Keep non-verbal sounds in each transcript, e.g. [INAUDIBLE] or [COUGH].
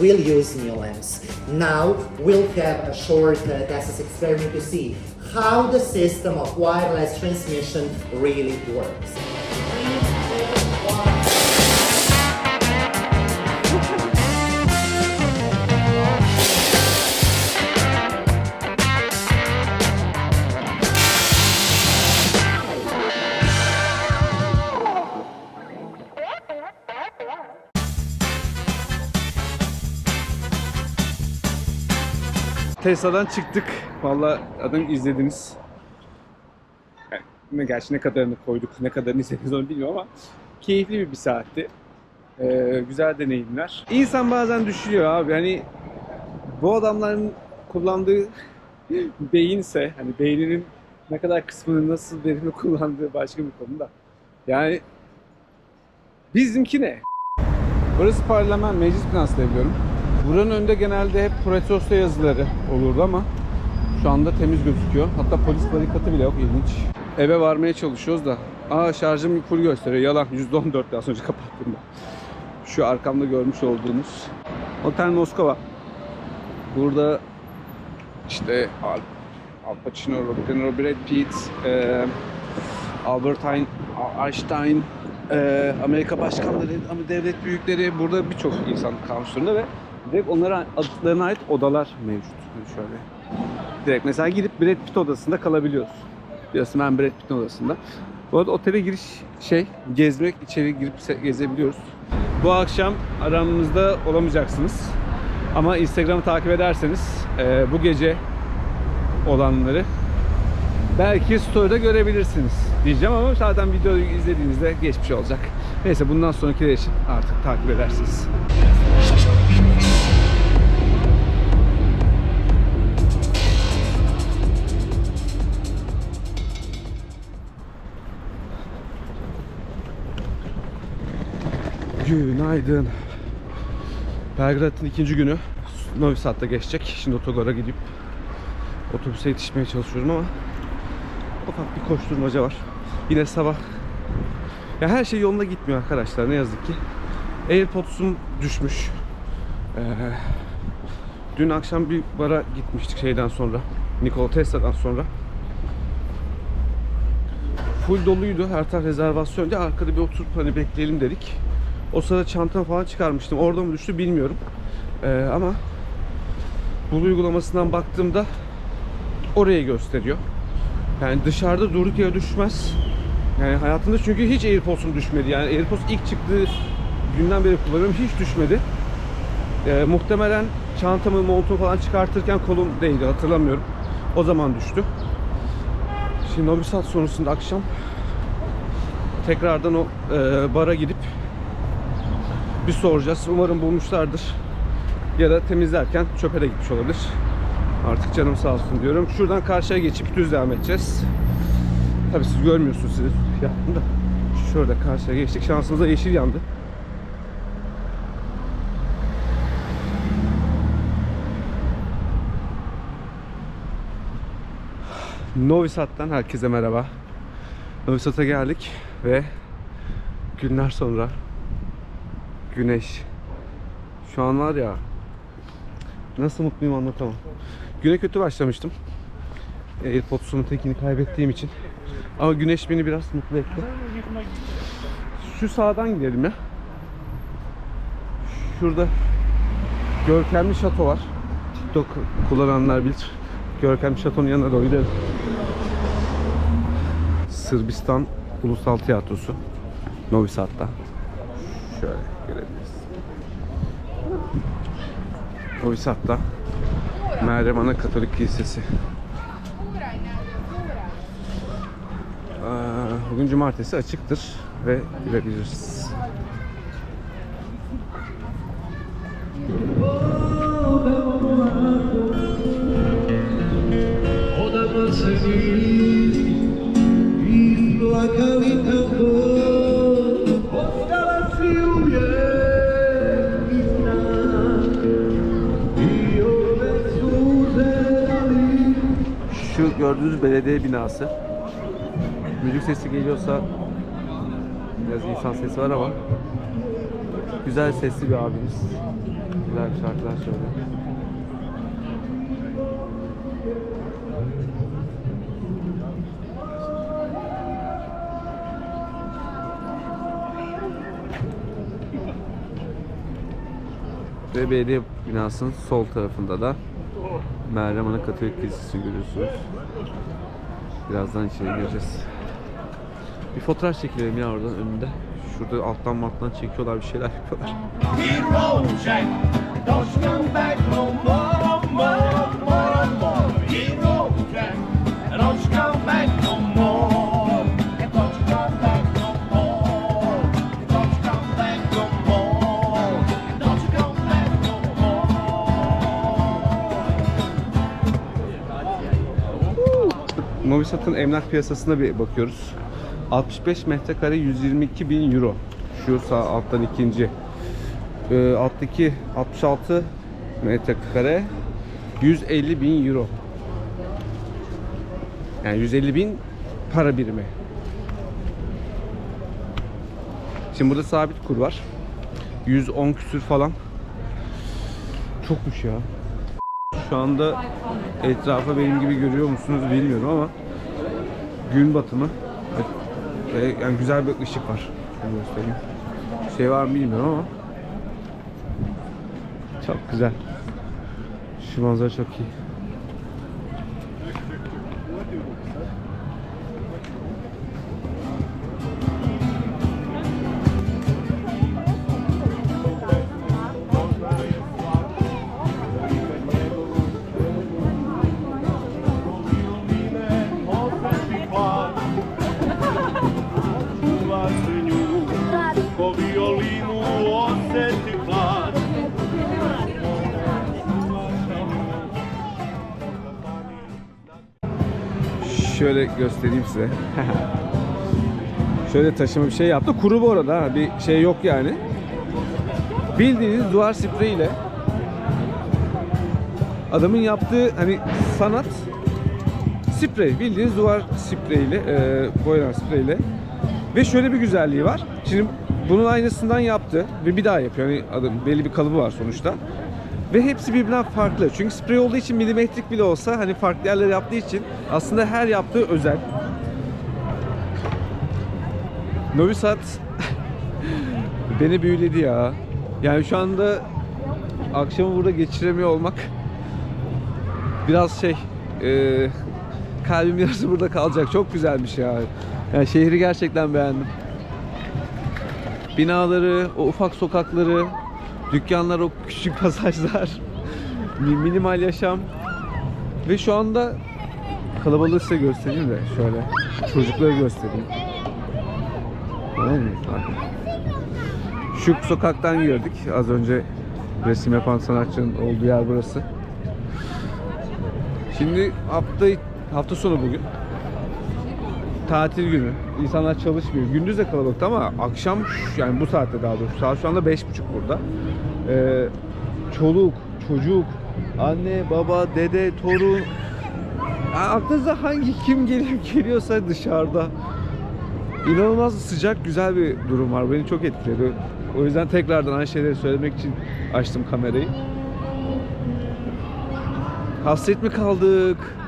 will use NeoLens. Now we'll have a short uh, test experiment to see how the system of wireless transmission really works. Tesla'dan çıktık. Vallahi adam izlediniz. Yani ne gerçi ne kadarını koyduk, ne kadarını izlediniz onu bilmiyorum ama keyifli bir, bir saatti. Ee, güzel deneyimler. İnsan bazen düşünüyor abi hani bu adamların kullandığı [LAUGHS] beyinse hani beyninin ne kadar kısmını nasıl verimli kullandığı başka bir konu da. Yani bizimki ne? Burası parlament, meclis binası diye biliyorum. Buranın önünde genelde hep protesto yazıları olurdu ama şu anda temiz gözüküyor. Hatta polis barikatı bile yok ilginç. Eve varmaya çalışıyoruz da. Aa şarjım full gösteriyor. Yalan. [LAUGHS] %14 az önce kapattım ben. Şu arkamda görmüş olduğunuz Otel Moskova. Burada işte Al, Al Pacino, Robert De Niro, Brad Pitt, e, Albert Ein- Einstein, e, Amerika başkanları, devlet büyükleri burada birçok insan kalmış durumda ve direkt onlara adlarına ait odalar mevcut. Yani şöyle. Direkt mesela gidip Brad Pitt odasında kalabiliyoruz. Biliyorsun ben Brad Pitt'in odasında. Bu arada otele giriş şey, gezmek, içeri girip gezebiliyoruz. Bu akşam aramızda olamayacaksınız. Ama Instagram'ı takip ederseniz e, bu gece olanları belki story'de görebilirsiniz diyeceğim ama zaten videoyu izlediğinizde geçmiş olacak. Neyse bundan sonrakiler için artık takip edersiniz. Günaydın. Belgrad'ın ikinci günü. Novi Sad'da geçecek. Şimdi otogara gidip otobüse yetişmeye çalışıyorum ama ufak bir koşturmaca var. Yine sabah ya her şey yolunda gitmiyor arkadaşlar ne yazık ki. AirPods'um düşmüş. Ee, dün akşam bir bara gitmiştik şeyden sonra. Nikola Tesla'dan sonra. Full doluydu. Her taraf rezervasyondu. Arkada bir oturup hani bekleyelim dedik. O sırada çantamı falan çıkarmıştım. Orada mı düştü bilmiyorum. Ee, ama bu uygulamasından baktığımda orayı gösteriyor. Yani dışarıda durduk yere düşmez. Yani hayatımda çünkü hiç AirPods'um düşmedi. Yani AirPods ilk çıktığı günden beri kullanıyorum. Hiç düşmedi. Ee, muhtemelen çantamı, montumu falan çıkartırken kolum değdi. Hatırlamıyorum. O zaman düştü. Şimdi o bir saat sonrasında akşam tekrardan o e, bara gidip bir soracağız. Umarım bulmuşlardır. Ya da temizlerken çöpe de gitmiş olabilir. Artık canım sağ olsun diyorum. Şuradan karşıya geçip düz devam edeceğiz. Tabii siz görmüyorsunuz siz [LAUGHS] yaptım da. Şurada karşıya geçtik. Şansımıza yeşil yandı. Novi Sad'dan herkese merhaba. Novi Sad'a geldik ve günler sonra güneş şu an var ya nasıl mutluyum anlatamam. Güne kötü başlamıştım. AirPods'umun tekini kaybettiğim için. Ama güneş beni biraz mutlu etti. Şu sağdan gidelim ya. Şurada görkemli şato var. TikTok kullananlar bilir. Görkemli şatonun yanına doğru gidelim. Sırbistan Ulusal Tiyatrosu. Novi Sad'da. Şöyle görebiliriz. Sad'da Meryem Ana Katolik Kilisesi. Ee, Bugün cumartesi açıktır ve girebiliriz. Gördüğünüz belediye binası. Müzik sesi geliyorsa biraz insan sesi var ama güzel sesli bir abimiz. Güzel şarkılar söylüyor. Ve belediye binasının sol tarafında da Meryem Ana Katolik Kilisesi'ni görüyorsunuz. Birazdan içeri gireceğiz. Bir fotoğraf çekelim ya oradan önünde. Şurada alttan mattan çekiyorlar bir şeyler yapıyorlar. Sad'ın emlak piyasasına bir bakıyoruz. 65 metrekare 122 bin euro. Şu sağ alttan ikinci. Ee, alttaki 66 metrekare 150 bin euro. Yani 150 bin para birimi. Şimdi burada sabit kur var. 110 küsür falan. Çokmuş ya. Şu anda etrafa benim gibi görüyor musunuz bilmiyorum ama gün batımı ve yani güzel bir ışık var. Şöyle göstereyim. Şey var mı bilmiyorum ama çok güzel. Şu manzara çok iyi. Şöyle göstereyim size. Şöyle taşıma bir şey yaptı. Kuru bu arada. ha, Bir şey yok yani. Bildiğiniz duvar spreyiyle adamın yaptığı hani sanat sprey. Bildiğiniz duvar spreyiyle, e, boyanan spreyiyle. Ve şöyle bir güzelliği var. Şimdi bunun aynısından yaptı ve bir daha yapıyor. Yani adam belli bir kalıbı var sonuçta. Ve hepsi birbirinden farklı. Çünkü sprey olduğu için milimetrik bile olsa hani farklı yerlere yaptığı için aslında her yaptığı özel. Novi Sad [LAUGHS] beni büyüledi ya. Yani şu anda akşamı burada geçiremiyor olmak biraz şey e, kalbim yarısı [LAUGHS] burada kalacak. Çok güzelmiş ya. Yani şehri gerçekten beğendim. Binaları, o ufak sokakları, dükkanlar, o küçük pasajlar, mi- minimal yaşam ve şu anda kalabalığı size göstereyim de şöyle çocukları göstereyim. Tamam mı? Şu sokaktan gördük az önce resim yapan sanatçının olduğu yer burası. Şimdi hafta hafta sonu bugün. Tatil günü. İnsanlar çalışmıyor. Gündüz de kalabalıktı ama akşam yani bu saatte daha doğrusu. Saat şu anda beş buçuk burada. Ee, çoluk, çocuk, anne, baba, dede, torun. Yani aklınıza hangi kim gelip [LAUGHS] geliyorsa dışarıda. İnanılmaz sıcak güzel bir durum var. Beni çok etkiledi. O yüzden tekrardan aynı şeyleri söylemek için açtım kamerayı. Hasret mi kaldık?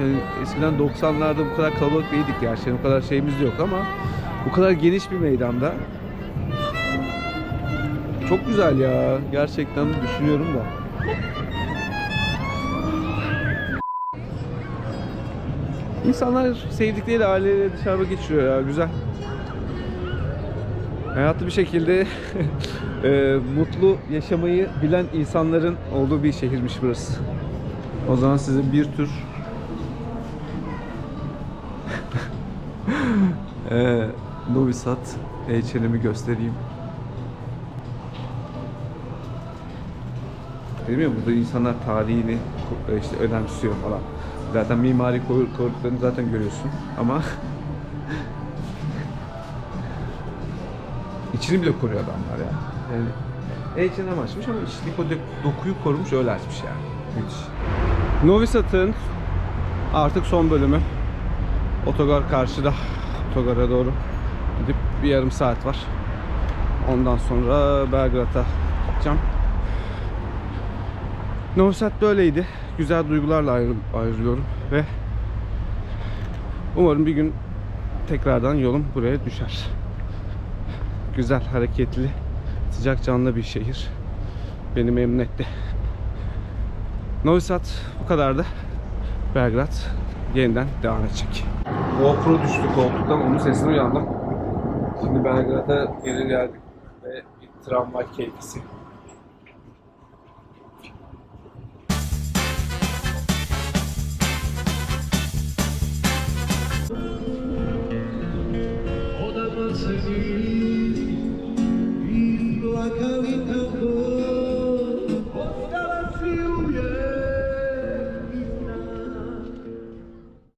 Yani eskiden 90'larda bu kadar kalabalık değildik gerçekten. O kadar şeyimiz de yok ama bu kadar geniş bir meydanda çok güzel ya. Gerçekten düşünüyorum da. İnsanlar sevdikleriyle aileleriyle dışarıda geçiriyor ya. Güzel. Hayatı bir şekilde [LAUGHS] e, mutlu yaşamayı bilen insanların olduğu bir şehirmiş burası. O zaman size bir tür e, Novi Sad H&M'i göstereyim. Dedim ya burada insanlar tarihini e, işte önemsiyor falan. Zaten mimari koyduklarını zaten görüyorsun ama [LAUGHS] içini bile koruyor adamlar ya. Yani H&M açmış ama içindeki o dok- dokuyu korumuş öyle açmış yani. Müthiş. Novi Sad'ın artık son bölümü. Otogar karşıda. Otogara doğru gidip bir yarım saat var. Ondan sonra Belgrad'a gideceğim. Novi Sad böyleydi. Güzel duygularla ayrı- ayrılıyorum ve umarım bir gün tekrardan yolum buraya düşer. Güzel, hareketli, sıcak canlı bir şehir. Beni memnun etti. Novi Sad bu kadardı. Belgrad yeniden devam edecek. GoPro düştü koltuktan, onun sesini uyandım. Şimdi Belgrad'a geri geldik ve bir tramvay keyfisi